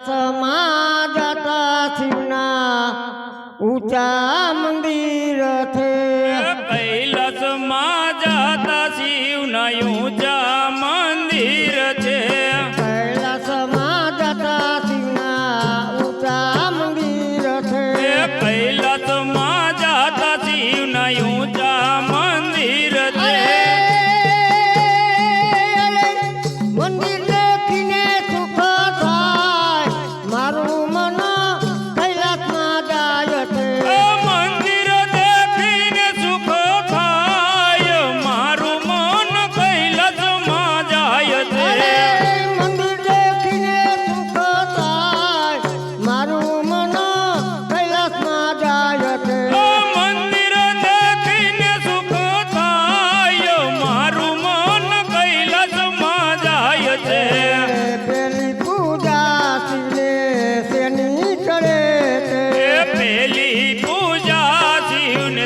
સમાજતા શિવના ઊંચા મંદિર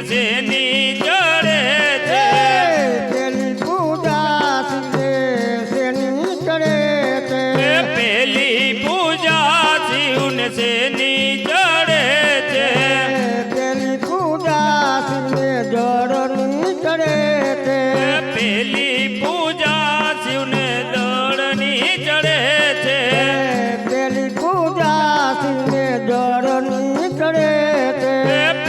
જેની ચડે છે. પેલી પૂજા શિવને જેની ચડે છે. પેલી પૂજા શિવને જળની ચડે છે. પેલી પૂજા શિવને દળની ચડે છે. પેલી પૂજા શિવને દળની ચડે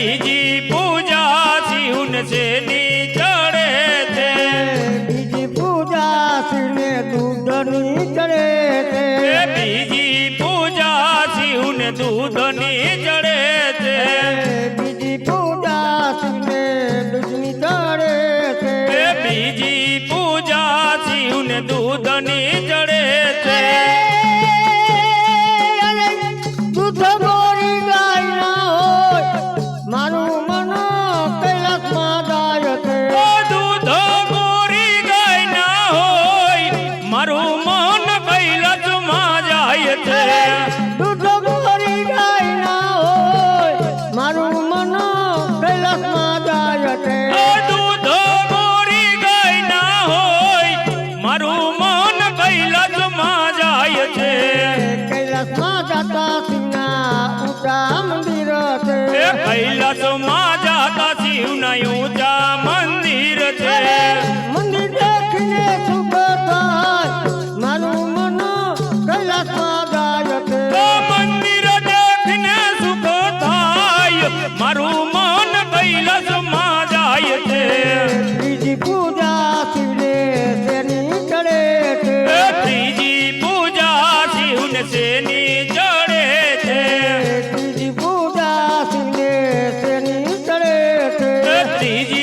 जी કૈલાસમાં જાય ના હોય મારું મન કૈલાસમાં જાય છે. કૈલાસમાં જાતા સિંહના ઊંચા મંદિર છે. કૈલાસમાં જાતા શિવના ઊંચા हरी जी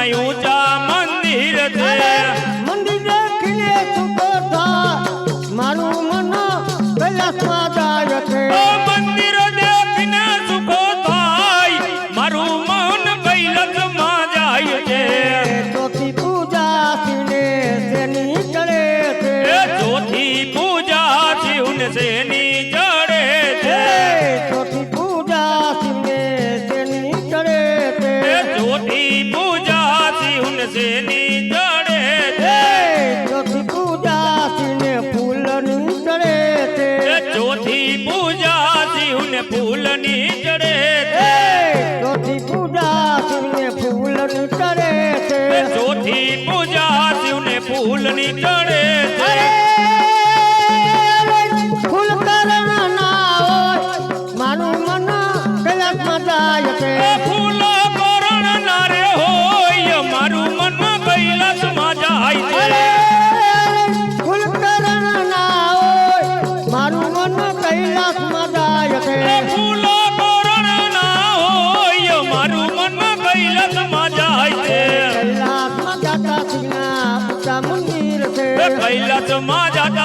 ઉચા పూలను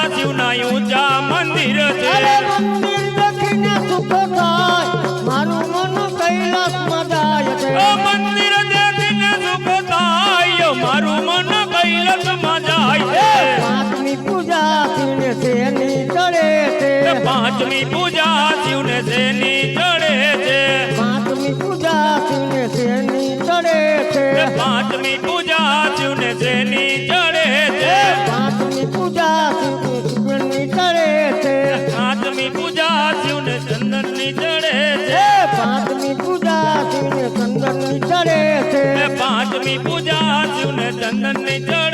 મહાદેવના ઊંચા મંદિર મંદિર પૂજા શિવને તેની ચડે છે. પાંચમી પૂજા શિવને તેની ચડે છે. પાંચમી પૂજા શિવને તેની ચડે છે. પાંચમી પૂજા શિવને તેની தன்னை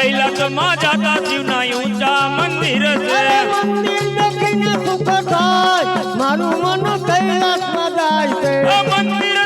કૈલાસમાં જાતા જીવ ના ઊંચા મંદિર છે મંદિર દેખીને સુખ થાય મારું મન કૈલાસમાં જાય છે મંદિર